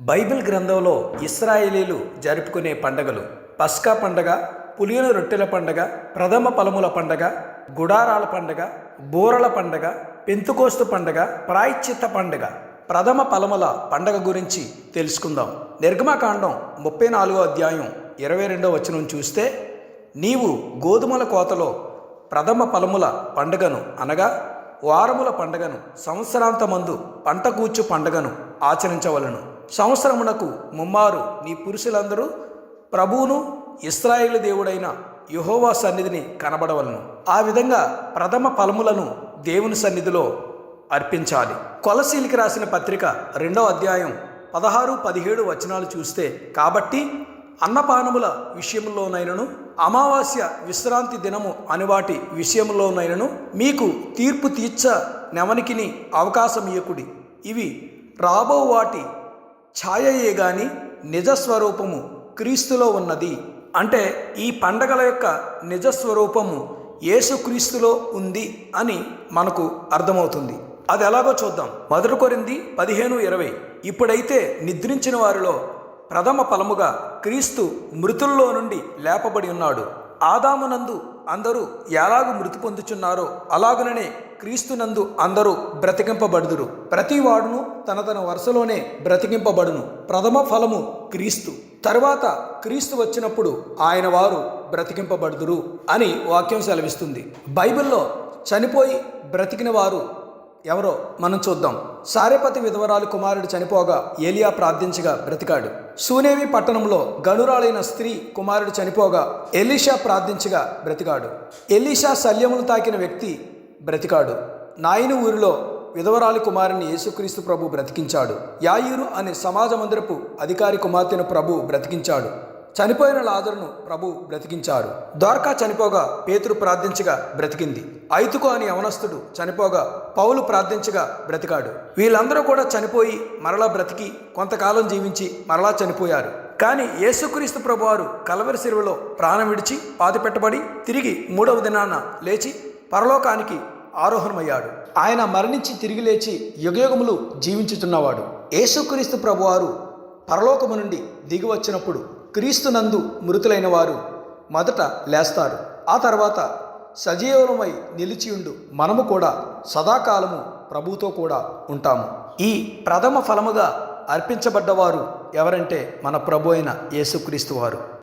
Bible గ్రంథంలో ఇస్రాయేలీలు జరుపుకునే పండగలు పస్కా పండగ పులియన రొట్టెల పండగ ప్రథమ ఫలముల పండగ గుడారాల పండగ బూరల పండగ పెంతుకోస్తు పండగ ప్రాయశ్చిత్త పండగ. ప్రథమ ఫలముల పండగ గురించి తెలుసుకుందాం. నిర్గమకాండం ముప్పై నాలుగో అధ్యాయం ఇరవై రెండో వచనం చూస్తే నీవు గోధుమల కోతలో ప్రథమ ఫలముల పండుగను అనగా వారముల పండుగను సంవత్సరాంతమందు పంట కూర్చు పండుగను ఆచరించవలను. సంవత్సరమునకు ముమ్మారు నీ పురుషులందరూ ప్రభువును ఇస్రాయేలు దేవుడైన యహోవా సన్నిధిని కనబడవలను. ఆ విధంగా ప్రథమ ఫలములను దేవుని సన్నిధిలో అర్పించాలి. కొలసీలికి రాసిన పత్రిక రెండో అధ్యాయం పదహారు పదిహేడు వచనాలు చూస్తే కాబట్టి అన్నపానముల విషయంలోనైనను అమావాస్య విశ్రాంతి దినము అని వాటి విషయంలోనైనను మీకు తీర్పు తీర్చ నెవనికిని అవకాశం ఇయకుడి ఇవి రాబో వాటి ఛాయయే గాని నిజస్వరూపము క్రీస్తులో ఉన్నది. అంటే ఈ పండగల యొక్క నిజస్వరూపము యేసుక్రీస్తులో ఉంది అని మనకు అర్థమవుతుంది. అది ఎలాగో చూద్దాం. మొదటి కొరింది పదిహేను ఇరవై. ఇప్పుడైతే నిద్రించిన వారిలో ప్రథమ ఫలముగా క్రీస్తు మృతుల్లో నుండి లేపబడి ఉన్నాడు. ఆదామునందు అందరూ ఎలాగు మృతి పొందుచున్నారో అలాగుననే క్రీస్తునందు అందరూ బ్రతికింపబడుదురు. ప్రతివాడును తన తన వరుసలోనే బ్రతికింపబడును. ప్రథమ ఫలము క్రీస్తు. తరువాత క్రీస్తు వచ్చినప్పుడు ఆయన వారు బ్రతికింపబడుదురు అని వాక్యం సెలవిస్తుంది. బైబిల్లో చనిపోయి బ్రతికిన వారు ఎవరో మనం చూద్దాం. సారేపతి విధవరాలు కుమారుడు చనిపోగా ఏలియా ప్రార్థించగా బ్రతికాడు. సూనేవి పట్టణంలో గనురాలైన స్త్రీ కుమారుడు చనిపోగా ఎలీషా ప్రార్థించగా బ్రతికాడు. ఎలీషా శల్యములు తాకిన వ్యక్తి బ్రతికాడు. నాయని ఊరిలో విధవరాలి కుమారుని యేసుక్రీస్తు ప్రభు బ్రతికించాడు. యాయూరు అనే సమాజ మందిరపు అధికారి కుమార్తెను ప్రభు బ్రతికించాడు. చనిపోయిన లాజరును ప్రభు బ్రతికించారు ద్వారకా చనిపోగా పేతురు ప్రార్థించగా బ్రతికింది. ఐతుకు అని యవనస్తుడు చనిపోగా పౌలు ప్రార్థించగా బ్రతికాడు. వీళ్ళందరూ కూడా చనిపోయి మరలా బ్రతికి కొంతకాలం జీవించి మరలా చనిపోయారు. కానీ యేసుక్రీస్తు ప్రభువారు కలవరి శిలువలో ప్రాణం విడిచి పాతిపెట్టబడి తిరిగి మూడవ దినాన లేచి పరలోకానికి ఆరోహణమయ్యాడు. ఆయన మరణించి తిరిగి లేచి యుగయుగములు జీవించుతున్నవాడు యేసుక్రీస్తు ప్రభువారు పరలోకము నుండి దిగి వచ్చినప్పుడు క్రీస్తునందు మృతులైన వారు మొదట లేస్తారు. ఆ తర్వాత సజీవమై నిలిచియుండు మనము కూడా సదాకాలము ప్రభుతో కూడా ఉంటాము. ఈ ప్రథమ ఫలముగా అర్పించబడ్డవారు ఎవరంటే మన ప్రభు అయిన యేసుక్రీస్తు వారు.